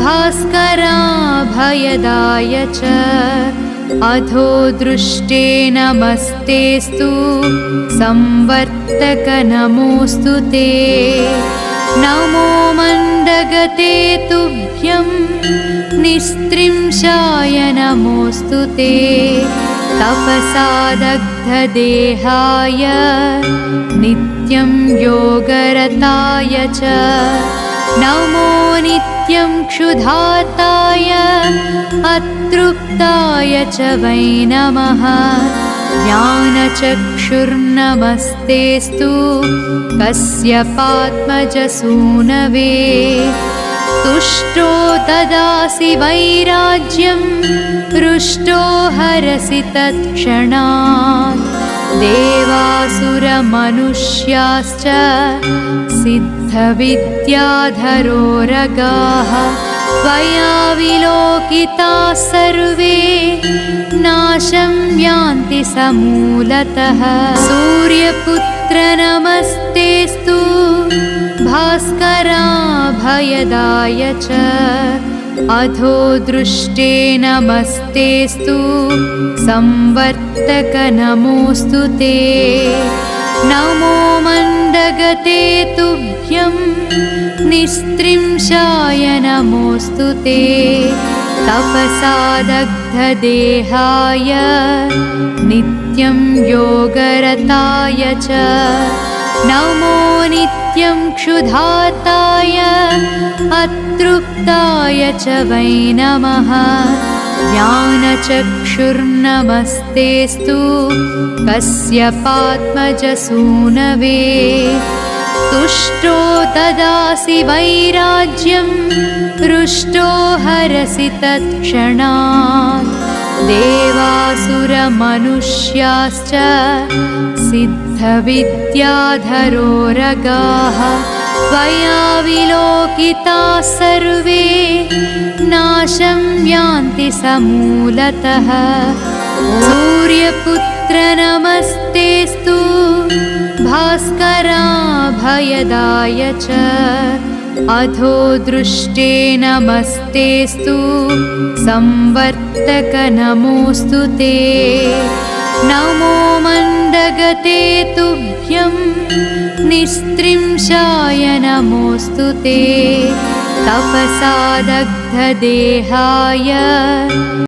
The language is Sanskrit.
भास्कराभयदाय च। अधो दृष्टे नमस्तेस्तु संवर्तक नमोऽस्तु ते। नमो मण्डगते तुभ्यं निस्त्रिंशाय नमोऽस्तु ते। तपसादग्धदेहाय नित्यं योगरताय च नमो नित्यं क्षुधाताय अतृप्ताय च वै नमः। ज्ञानचक्षुर्नमस्तेस्तु कस्य पात्मजसूनवे। तुष्टो ददासि वैराज्यं हृष्टो हरसि तत्क्षणात् देवासुरमनुष्याश्च सिद्धविद्याधरोरगाः त्वया विलोकिताः सर्वे नाशं यान्ति समूलतः। सूर्यपुत्र नमस्तेस्तु भास्कराभयदाय च अधो दृष्टे नमस्तेस्तु संवर्तक नमोऽस्तु ते। नमो मण्डगते तुभ्यं निस्त्रिंशाय नमोऽस्तु ते। तपसादग्धदेहाय नित्यं योगरताय च। नमो नित्यं क्षुधाताय अतृप्ताय च वै नमः ज्ञानचक्षुर्नमस्तेस्तु कस्य पात्मजसूनवे। तुष्टो ददासि वैराज्यं हृष्टो हरसि तत्क्षणात्। देवासुरमनुष्याश्च सिद्धविद्याधरोरगाः त्वया विलोकिताः सर्वे नाशं यान्ति समूलतः। सूर्यपुत्र नमस्तेस्तु भास्कराभयदाय च। अधो दृष्टे नमस्तेस्तु संवर्तक नमोऽस्तु ते। नमो मण्डगते तुभ्यं निस्त्रिंशाय नमोऽस्तु ते। तपसादग्धदेहाय